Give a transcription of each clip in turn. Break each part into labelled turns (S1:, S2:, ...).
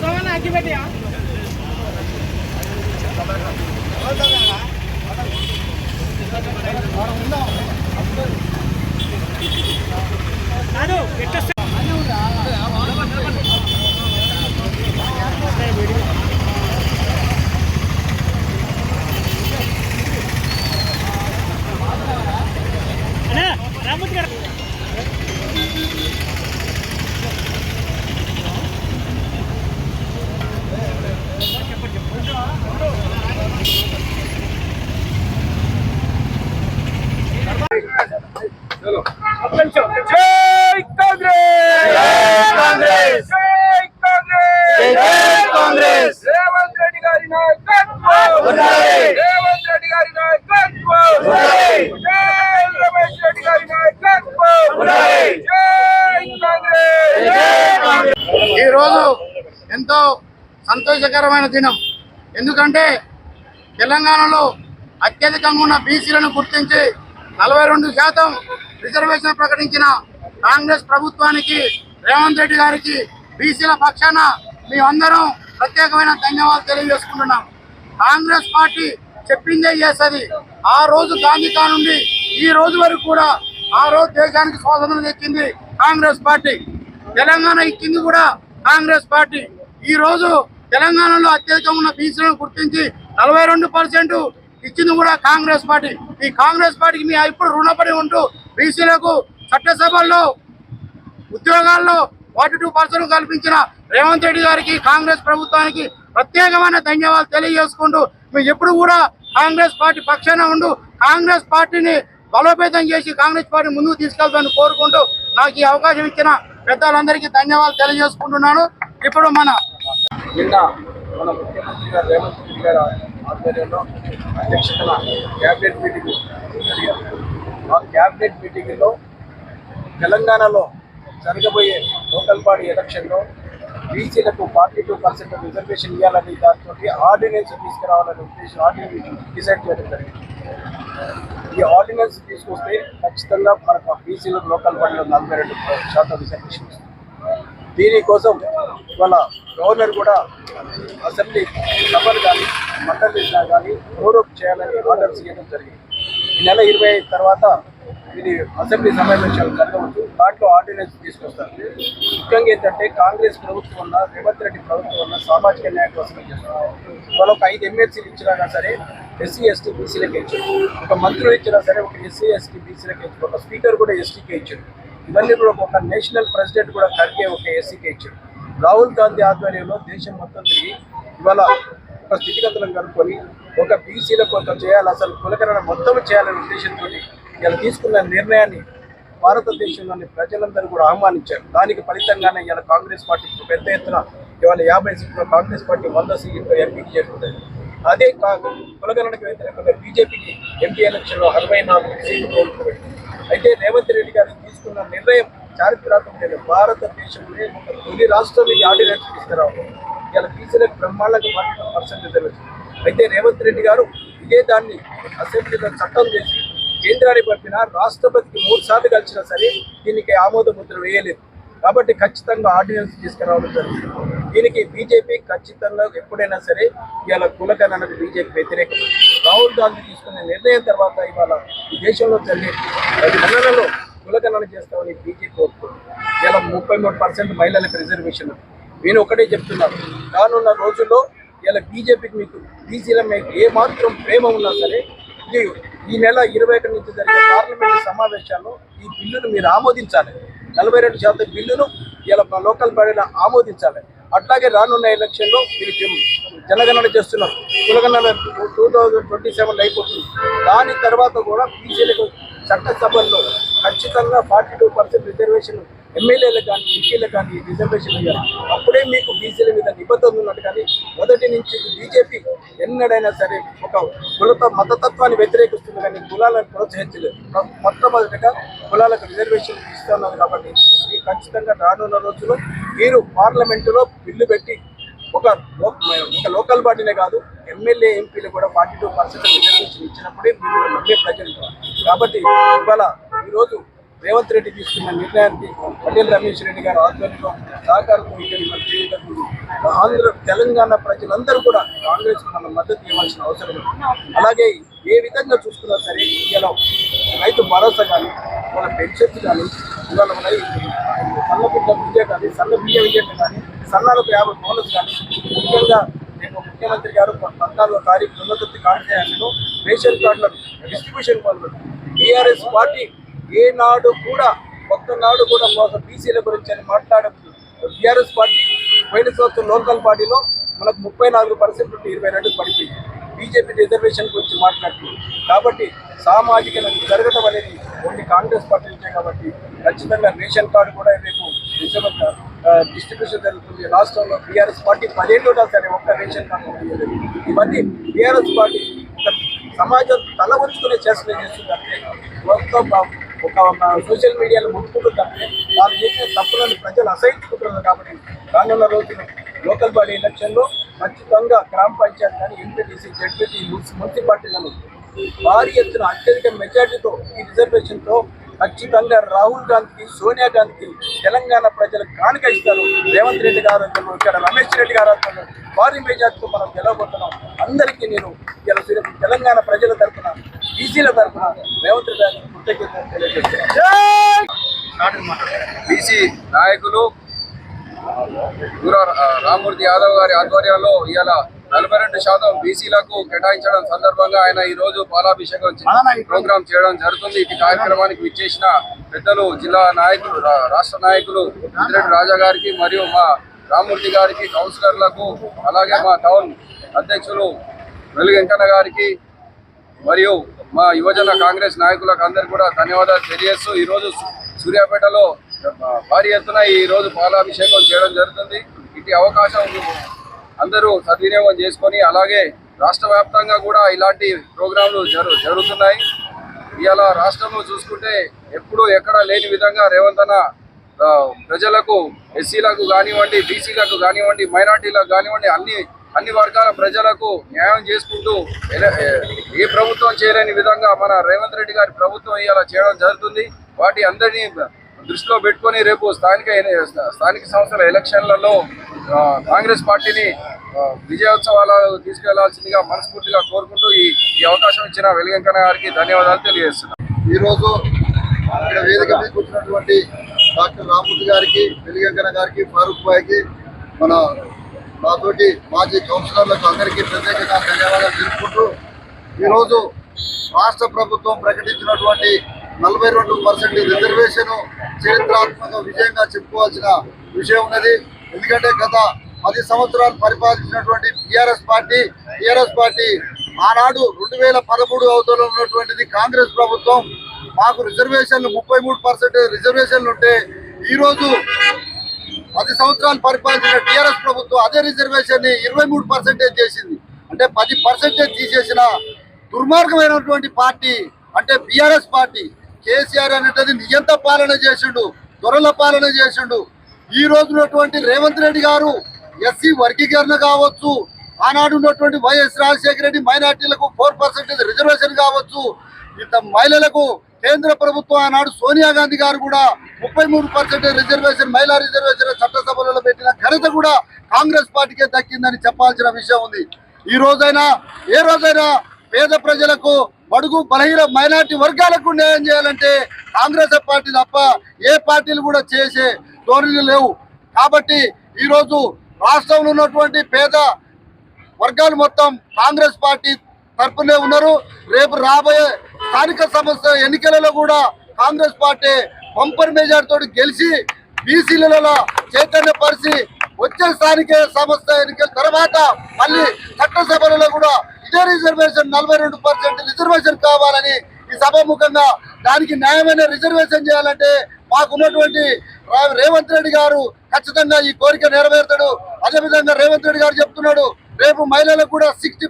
S1: సోమన్న అగ్గి
S2: పెట్టియా
S1: నాను ఎట్లా
S2: జై కాంగ్రెస్!
S1: రేవంత్ రెడ్డి గారి నాయకత్వం
S2: ఉండాలి!
S1: రేవంత్ రెడ్డి గారి నాయకత్వం
S2: ఉండాలి!
S1: జై రమేష్ రెడ్డి గారి నాయకత్వం
S2: ఉండాలి!
S1: జై కాంగ్రెస్
S3: ఈ రోజు ఎంతో సంతోషకరమైన దినం ఎందుకంటే తెలంగాణలో అత్యధికంగా ఉన్న బీసీలను గుర్తించి నలభై రెండు శాతం రిజర్వేషన్ ప్రకటించిన కాంగ్రెస్ ప్రభుత్వానికి రేవంత్ రెడ్డి గారికి బీసీల పక్షాన మేమందరం ప్రత్యేకమైన ధన్యవాదాలు తెలియజేసుకుంటున్నాం. కాంగ్రెస్ పార్టీ చెప్పిందే చేస్తుంది. ఆ రోజు గాంధీ నుండి ఈ రోజు వరకు కూడా ఆ రోజు దేశానికి స్వాతంత్రం తెచ్చింది కాంగ్రెస్ పార్టీ. తెలంగాణ ఇచ్చింది కూడా కాంగ్రెస్ పార్టీ. ఈ రోజు తెలంగాణలో అత్యధికంగా ఉన్న బీసీలను గుర్తించి నలభై రెండు పర్సెంట్ ఇచ్చింది కూడా కాంగ్రెస్ పార్టీ. ఈ కాంగ్రెస్ పార్టీకి మీ ఇప్పుడు రుణపడి ఉంటూ బీసీలకు చట్టసభల్లో ఉద్యోగాల్లో ఫార్టీ టూ పర్సెంట్ కల్పించిన రేవంత్ రెడ్డి గారికి కాంగ్రెస్ ప్రభుత్వానికి ప్రత్యేకమైన ధన్యవాదాలు తెలియజేసుకుంటూ మేము ఎప్పుడు కూడా కాంగ్రెస్ పార్టీ పక్షాన ఉండు కాంగ్రెస్ పార్టీని బలోపేతం చేసి కాంగ్రెస్ పార్టీ ముందుకు తీసుకెళ్తామని కోరుకుంటూ నాకు ఈ అవకాశం ఇచ్చిన పెద్దలందరికీ ధన్యవాదాలు తెలియజేసుకుంటున్నాను. ఇప్పుడు మన
S1: నిన్న మన ముఖ్యమంత్రి గారు రేవంత్ రెడ్డి గారు ఆధ్వర్యంలో అధ్యక్షతన క్యాబినెట్ మీటింగ్ జరిగింది. ఆ క్యాబినెట్ మీటింగ్లో తెలంగాణలో జరగబోయే లోకల్ బాడీ ఎలక్షన్లో బీసీలకు ఫార్టీ టూ పర్సెంట్ రిజర్వేషన్ ఇవ్వాలని దాంతో ఆర్డినెన్స్ తీసుకురావాలని ఉద్దేశం ఆర్డినెన్స్ డిసైడ్ చేయడం జరిగింది. ఈ ఆర్డినెన్స్ తీసుకొస్తే ఖచ్చితంగా మనకు బీసీలకు లోకల్ బాడీలో నలభై రెండు శాతం రిజర్వేషన్ వస్తుంది. దీనికోసం ఇవాళ గవర్నర్ కూడా అసెంబ్లీ సభలు కానీ మండలి కానీ గౌరవ్ చేయాలని ఆర్డర్స్ ఇవ్వడం జరిగింది. ఈ నెల ఇరవై ఐదు తర్వాత ఇది అసెంబ్లీ సమావేశాలు జరగవచ్చు. దాంట్లో ఆర్డినెన్స్ తీసుకొస్తారు. ముఖ్యంగా ఏంటంటే కాంగ్రెస్ ప్రభుత్వం ఉన్న రేవంత్ రెడ్డి ప్రభుత్వం ఉన్న సామాజిక న్యాయం కోసం చేస్తున్నారు వాళ్ళు ఒక ఐదు ఎమ్మెల్సీలు ఇచ్చినా సరే ఎస్సీ ఎస్టీ బీసీలకే ఇచ్చారు. ఒక మంత్రులు ఇచ్చినా సరే ఒక ఎస్సీ ఎస్టీ బీసీలకే ఇచ్చారు. ఒక స్పీకర్ కూడా ఎస్టీకే ఇచ్చారు. ఇవన్నీ కూడా ఒక నేషనల్ ప్రెసిడెంట్ కూడా ఖర్గే ఒక ఎస్సీకే ఇచ్చారు. రాహుల్ గాంధీ ఆధ్వర్యంలో దేశం మొత్తం తిరిగి ఇవాళ ఒక స్థితిగతులను కనుక్కొని ఒక బీసీలకు కొంత చేయాలి అసలు కులకరణ మొత్తం చేయాలనే ఉద్దేశంతో ఇలా తీసుకున్న నిర్ణయాన్ని భారతదేశంలోని ప్రజలందరూ కూడా ఆహ్వానించారు. దానికి ఫలితంగానే ఇవాళ కాంగ్రెస్ పార్టీ పెద్ద ఎత్తున ఇవాళ యాభై సీట్లు కాంగ్రెస్ పార్టీ వంద సీట్లు ఎంపీకి చేరుకుంటుంది. అదే కా- కులగణనకు వ్యతిరేకంగా బీజేపీకి ఎంపీ ఎలక్షన్లో అరవై నాలుగు సీట్లు కోల్పోయింది. అయితే రేవంత్ రెడ్డి గారు తీసుకున్న నిర్ణయం చారిత్రాత్మకమైన భారతదేశంలో ఒక తొలి రాష్ట్రం ఇది ఆర్డినెన్స్ తీసుకురావడం. ఇలా బీసీలకు బ్రహ్మాండంగా ఫార్టీ పర్సెంట్ రిజర్వేషన్ అయితే రేవంత్ రెడ్డి గారు ఇదే దాన్ని అసెంబ్లీలో చట్టం చేసి కేంద్రానికి పంపిన రాష్ట్రపతికి మూడు సార్లు కలిసినా సరే దీనికి ఆమోద ముద్ర వేయలేదు. కాబట్టి ఖచ్చితంగా ఆర్డినెన్స్ తీసుకురావడం జరుగుతుంది. దీనికి బీజేపీ ఖచ్చితంగా ఎప్పుడైనా సరే ఇవాళ కులగణనకు బీజేపీ వ్యతిరేకం. రాహుల్ గాంధీ తీసుకున్న నిర్ణయం తర్వాత ఇవాళ ఈ దేశంలో జరిగే పది నెలలలో కులగణన చేస్తామని బీజేపీ ఒప్పుకుంది ఇలా ముప్పై మూడు పర్సెంట్ మహిళలకు రిజర్వేషన్. నేను ఒకటే చెప్తున్నాను రానున్న రోజుల్లో ఇలా బీజేపీకి మీకు బీసీల మీకు ఏమాత్రం ప్రేమ ఉన్నా సరే ఇది ఈ నెల ఇరవై ఒకటి నుంచి జరిగే పార్లమెంట్ సమావేశాల్లో ఈ బిల్లును మీరు ఆమోదించాలి. నలభై రెండు శాతం బిల్లును ఇలా మా లోకల్ బాడీలో ఆమోదించాలి. అట్లాగే రానున్న ఎలక్షన్లో మీరు జనగణన చేస్తున్నారు. కులగణన టూ థౌజండ్ ట్వంటీ సెవెన్ అయిపోతుంది. దాని తర్వాత కూడా బీసీలకు చట్టసభల్లో ఖచ్చితంగా ఫార్టీ టూ పర్సెంట్ రిజర్వేషన్ ఎమ్మెల్యేలకు కానీ ఎంపీలకు కానీ రిజర్వేషన్ ఇవ్వాలి అప్పుడే మీకు బీసీల మీద నిబద్ధత ఉన్నట్టు కానీ మొదటి నుంచి బీజేపీ ఎన్నడైనా సరే ఒక కులత మతతత్వాన్ని వ్యతిరేకిస్తుంది కానీ కులాలను ప్రోత్సహించలేదు. మొట్టమొదటిగా కులాలకు రిజర్వేషన్ ఇస్తున్నారు కాబట్టి ఖచ్చితంగా రానున్న రోజుల్లో మీరు పార్లమెంటులో బిల్లు పెట్టి ఒక లో- ఒక లోకల్ బాడీనే కాదు ఎమ్మెల్యే ఎంపీలు కూడా ఫార్టీ టూ పర్సెంట్ రిజర్వేషన్ ఇచ్చినప్పుడే మీరు నమ్మే ప్రజలు. కాబట్టి ఇవాళ ఈరోజు రేవంత్ రెడ్డి తీసుకున్న నిర్ణయానికి పటేల్ రమేష్ రెడ్డి గారు ఆధ్వర్యంలో సహకారంతో ఇక్కడ మన ఆంధ్ర తెలంగాణ ప్రజలందరూ కూడా కాంగ్రెస్ మన మద్దతు ఇవ్వాల్సిన అవసరం ఉంది. అలాగే ఏ విధంగా చూసుకున్నా సరే ఇలా రైతు భరోసా కానీ మన పెన్షన్స్ కానీ ఇవాళ మన సన్న బిడ్డ విద్య కానీ సన్న బియ్య విద్య కానీ సన్నాలకు యాభై బోనస్ కానీ ముఖ్యంగా నేను ముఖ్యమంత్రి గారు పద్నాలుగో తారీఖు ఉన్నతత్తి కార్యాలయంలో రేషన్ కార్డుల డిస్ట్రిబ్యూషన్ పనులు టీఆర్ఎస్ పార్టీ ఏనాడు కూడా ఒక్కనాడు కూడా ఒక బీసీల గురించి అని మాట్లాడదు టీఆర్ఎస్ పార్టీ పోయిన సంవత్సరం లోకల్ పార్టీలో మనకు ముప్పై నాలుగు పర్సెంట్ నుండి ఇరవై రెండు పడిపోయింది. బీజేపీ రిజర్వేషన్ గురించి మాట్లాడుతుంది. కాబట్టి సామాజిక జరగడం అనేది ఓన్లీ కాంగ్రెస్ పార్టీ నుంచే కాబట్టి ఖచ్చితంగా రేషన్ కార్డు కూడా రేపు నిజంగా డిస్ట్రిబ్యూషన్ జరుగుతుంది. రాష్ట్రంలో టీఆర్ఎస్ పార్టీ పదేళ్ళు ఉన్నా సరే ఒక్క రేషన్ కార్డు ఇవన్నీ టీఆర్ఎస్ పార్టీ ఒక సమాజం తల వంచుకునే చేస్తుంది అంటే మొత్తం ఒక సోషల్ మీడియాలో ముట్టుకుంటుంటే వాళ్ళు చేసిన తప్పులను ప్రజలు అసహించుకుంటున్నారు కాబట్టి రానున్న రోజులు లోకల్ బాడీ ఎలక్షన్లో ఖచ్చితంగా గ్రామ పంచాయతీ కానీ ఎంపీటీసీ జడ్పీటీ మున్సిపాలిటీలను భారీ ఎత్తున అత్యధిక మెజార్టీతో ఈ రిజర్వేషన్తో ఖచ్చితంగా రాహుల్ గాంధీకి సోనియా గాంధీకి తెలంగాణ ప్రజలకు కానుక ఇస్తారు. రేవంత్ రెడ్డి గారు అంటారు, ఇక్కడ రమేష్ రెడ్డి గారు అంటారు. భారీ మెజార్టీతో మనం గెలవబోతున్నాం. అందరికీ నేను ఇలా తెలంగాణ ప్రజల తరఫున బీసీల తరఫున రేవంత్ రెడ్డి గారికి కృతజ్ఞతలు తెలియజేస్తున్నాను.
S2: బీసీ నాయకులు రామూర్తి యాదవ్ గారి ఆధ్వర్యంలో ఇవాళ నలభై రెండు శాతం బీసీలకు కేటాయించడం సందర్భంగా ఆయన ఈ రోజు పాలాభిషేకం ప్రోగ్రాం చేయడం జరుగుతుంది. ఈ కార్యక్రమానికి విచ్చేసిన పెద్దలు జిల్లా నాయకులు రాష్ట్ర నాయకులు ఇంద్రెడ్డి రాజా గారికి మరియు మా రామూర్తి గారికి కౌన్సిలర్లకు అలాగే మా టౌన్ అధ్యక్షులు వెలుగు వెంకన్న గారికి మరియు మా యువజన కాంగ్రెస్ నాయకులకు అందరికీ కూడా ధన్యవాదాలు తెలియజేస్తూ ఈరోజు సూర్యాపేటలో భారీ ఎత్తున ఈ రోజు పాలాభిషేకం చేయడం జరుగుతుంది. ఇటు అవకాశం అందరూ సద్వినియోగం చేసుకొని అలాగే రాష్ట్ర వ్యాప్తంగా కూడా ఇలాంటి ప్రోగ్రాంలు జరు జరుగుతున్నాయి. ఇవాళ రాష్ట్రంలో చూసుకుంటే ఎప్పుడూ ఎక్కడ లేని విధంగా రేవంత్ అన్న ప్రజలకు ఎస్సీలకు కానివ్వండి బీసీలకు కానివ్వండి మైనార్టీలకు కానివ్వండి అన్ని అన్ని వర్గాల ప్రజలకు న్యాయం చేసుకుంటూ ఏ- ఏ ప్రభుత్వం చేయలేని విధంగా మన రేవంత్ రెడ్డి గారి ప్రభుత్వం ఇవాళ చేయడం జరుగుతుంది. వాటి అందరినీ దృష్టిలో పెట్టుకొని రేపు స్థానిక స్థానిక సంస్థల ఎలక్షన్లలో కాంగ్రెస్ పార్టీని విజయోత్సవాలు తీసుకెళ్ళాల్సిందిగా మనస్ఫూర్తిగా కోరుకుంటూ ఈ ఈ అవకాశం ఇచ్చిన వెలిగంకన్న గారికి ధన్యవాదాలు తెలియజేస్తున్నాను
S4: ఈరోజు ఇక్కడ వేదిక మీద కూర్చున్నటువంటి డాక్టర్ రామూర్తి గారికి వెలిగంకన్న గారికి ఫారూక్ బాయ్కి మన మాతోటి మాజీ కౌన్సిలర్లకు అందరికీ ప్రత్యేకంగా ధన్యవాదాలు తెలుపుకుంటూ ఈరోజు రాష్ట్ర ప్రభుత్వం ప్రకటించినటువంటి నలభై రెండు పర్సెంట్ రిజర్వేషన్ చరిత్రాత్మక విజయంగా చెప్పుకోవాల్సిన విషయం ఉన్నది. ఎందుకంటే గత పది సంవత్సరాలు పరిపాలించినటువంటి టిఆర్ఎస్ పార్టీ టిఆర్ఎస్ పార్టీ ఆనాడు రెండు వేల పదమూడు అవతల ఉన్నటువంటిది కాంగ్రెస్ ప్రభుత్వం. మాకు రిజర్వేషన్లు ముప్పై మూడు పర్సెంట్ రిజర్వేషన్లు ఉంటే ఈరోజు పది సంవత్సరాలు పరిపాలించిన టిఆర్ఎస్ ప్రభుత్వం అదే రిజర్వేషన్ని ఇరవై మూడు పర్సెంటేజ్ చేసింది. అంటే పది పర్సెంటేజ్ తీసేసిన దుర్మార్గమైనటువంటి పార్టీ అంటే బీఆర్ఎస్ పార్టీ. కేసీఆర్ అనేటది నియంత పాలన చేసిండు దొరల పాలన చేసిండు. ఈ రోజు ఉన్నటువంటి రేవంత్ రెడ్డి గారు ఎస్సీ వర్గీకరణ కావచ్చు ఆనాడు ఉన్నటువంటి వైఎస్ రాజశేఖర రెడ్డి మైనార్టీలకు ఫోర్ పర్సెంటేజ్ రిజర్వేషన్ కావచ్చు ఇంత మహిళలకు కేంద్ర ప్రభుత్వం ఆనాడు సోనియా గాంధీ గారు కూడా ముప్పై మూడు పర్సెంటేజ్ రిజర్వేషన్ మహిళా రిజర్వేషన్ చట్టసభలలో పెట్టిన ఘనత కూడా కాంగ్రెస్ పార్టీకే దక్కిందని చెప్పాల్సిన విషయం ఉంది. ఈ రోజైనా ఏ రోజైనా పేద ప్రజలకు బడుగు బలహీన మైనార్టీ వర్గాలకు న్యాయం చేయాలంటే కాంగ్రెస్ పార్టీ తప్ప ఏ పార్టీలు కూడా చేసే ధోరణి లేవు. కాబట్టి ఈరోజు రాష్ట్రంలో ఉన్నటువంటి పేద వర్గాలు మొత్తం కాంగ్రెస్ పార్టీ తరపునే ఉన్నారు. రేపు రాబోయే స్థానిక సంస్థ ఎన్నికలలో కూడా కాంగ్రెస్ పార్టీ పంపర్ మెజార్టీతో గెలిచి బీసీలలో చైతన్యపరిచి వచ్చే స్థానిక సంస్థ ఎన్నికల తర్వాత మళ్ళీ చట్టసభలలో కూడా ఇదే రిజర్వేషన్ నలభై రెండు పర్సెంట్ రిజర్వేషన్ కావాలని ఈ సభాముఖంగా దానికి న్యాయమైన రిజర్వేషన్ చేయాలంటే మాకున్నటువంటి ఉన్నటువంటి రేవంత్ రెడ్డి గారు ఖచ్చితంగా ఈ కోరిక నెరవేర్తాడు. అదేవిధంగా రేవంత్ రెడ్డి గారు చెప్తున్నాడు రేపు మహిళలకు కూడా సిక్స్టీ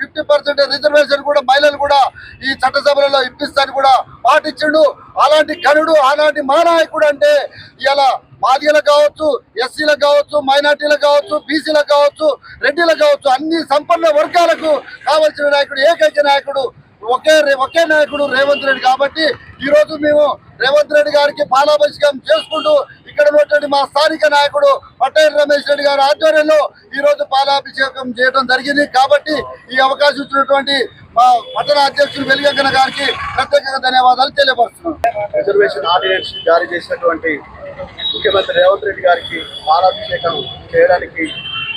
S4: ఫిఫ్టీ పర్సెంట్ రిజర్వేషన్ కూడా మహిళలు కూడా ఈ చట్టసభలలో ఇప్పిస్తాను కూడా పాటించండు. అలాంటి కనుడు అలాంటి మహానాయకుడు అంటే ఇలా మాదిగలకు కావచ్చు ఎస్సీలకు కావచ్చు మైనార్టీలకు కావచ్చు బీసీలకు కావచ్చు రెడ్డిలకు కావచ్చు అన్ని సంపన్న వర్గాలకు కావాల్సిన నాయకుడు ఏకైక నాయకుడు ఒకే ఒకే నాయకుడు రేవంత్ రెడ్డి. కాబట్టి ఈరోజు మేము రేవంత్ రెడ్డి గారికి పాలాభిషేకం చేసుకుంటూ ఇక్కడ ఉన్నటువంటి మా స్థానిక నాయకుడు పటేల్ రమేష్ రెడ్డి గారి ఆధ్వర్యంలో ఈ రోజు పాలాభిషేకం చేయడం జరిగింది. కాబట్టి ఈ అవకాశం ఇచ్చినటువంటి మా పట్టణ అధ్యక్షుడు వెలిగంకన గారికి ప్రత్యేకంగా ధన్యవాదాలు తెలియపరుస్తున్నాం.
S5: రిజర్వేషన్ ఆర్డినెన్స్ జారీ చేసినటువంటి ముఖ్యమంత్రి రేవంత్ రెడ్డి గారికి పాలాభిషేకం చేయడానికి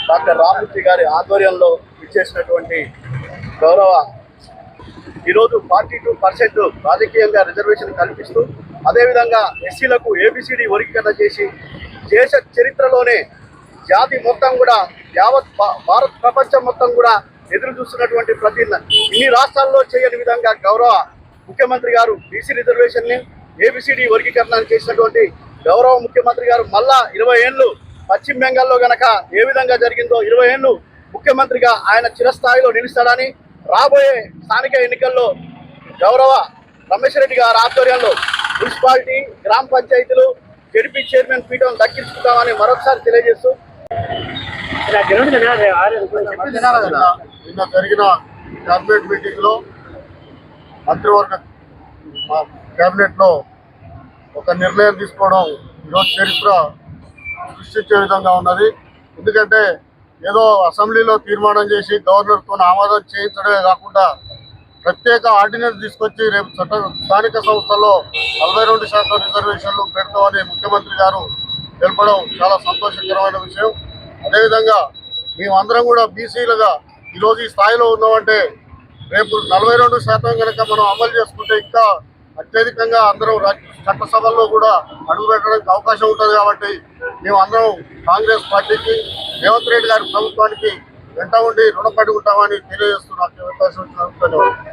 S5: డాక్టర్ రామూర్తి గారి ఆధ్వర్యంలో ఇచ్చేసినటువంటి గౌరవ ఈరోజు ఫార్టీ టూ పర్సెంట్ రాజకీయంగా రిజర్వేషన్ కల్పిస్తూ అదేవిధంగా ఎస్సీలకు ఏబిసిడి వర్గీకరణ చేసి దేశ చరిత్రలోనే జాతి మొత్తం కూడా యావత్ భారత్ ప్రపంచం మొత్తం కూడా ఎదురు చూస్తున్నటువంటి ప్రతి ఇన్ని రాష్ట్రాల్లో చేయని విధంగా గౌరవ ముఖ్యమంత్రి గారు బీసీ రిజర్వేషన్ని ఏబిసిడి వర్గీకరణ చేసినటువంటి గౌరవ ముఖ్యమంత్రి గారు మళ్ళా ఇరవై ఏళ్ళు పశ్చిమ బెంగాల్లో గనక ఏ విధంగా జరిగిందో ఇరవై ఏళ్ళు ముఖ్యమంత్రిగా ఆయన చిరస్థాయిలో నిలుస్తాడని రాబోయే స్థానిక ఎన్నికల్లో గౌరవ రమేష్ రెడ్డి గారి ఆధ్వర్యంలో మున్సిపాలిటీ గ్రామ పంచాయతీలు జడిపి చైర్మన్ పీఠం దక్కించుకుంటామని మరొకసారి తెలియజేస్తూ.
S6: నిన్న జరిగిన క్యాబినెట్ మీటింగ్లో మంత్రివర్గ క్యాబినెట్లో ఒక నిర్ణయం తీసుకోవడం ఈరోజు చరిత్ర సృష్టించే విధంగా ఉన్నది. ఎందుకంటే ఏదో అసెంబ్లీలో తీర్మానం చేసి గవర్నర్తో ఆమోదం చేయించడమే కాకుండా ప్రత్యేక ఆర్డినెన్స్ తీసుకొచ్చి రేపు చట్ట స్థానిక సంస్థల్లో నలభై రెండు శాతం రిజర్వేషన్లు పెడతామని ముఖ్యమంత్రి గారు తెలపడం చాలా సంతోషకరమైన విషయం. అదేవిధంగా మేమందరం కూడా బీసీలుగా ఈరోజు ఈ స్థాయిలో ఉన్నామంటే రేపు నలభై రెండు శాతం కనుక మనం అమలు చేసుకుంటే ఇంకా అత్యధికంగా అందరం చట్టసభల్లో కూడా అడుగు పెట్టడానికి అవకాశం ఉంటుంది కాబట్టి మేము అందరం కాంగ్రెస్ పార్టీకి రేవంత్ రెడ్డి గారి ప్రభుత్వానికి వెంట ఉండి రుణపడి ఉంటామని తెలియజేస్తున్నాం అవకాశం ధన్యవాదాలు.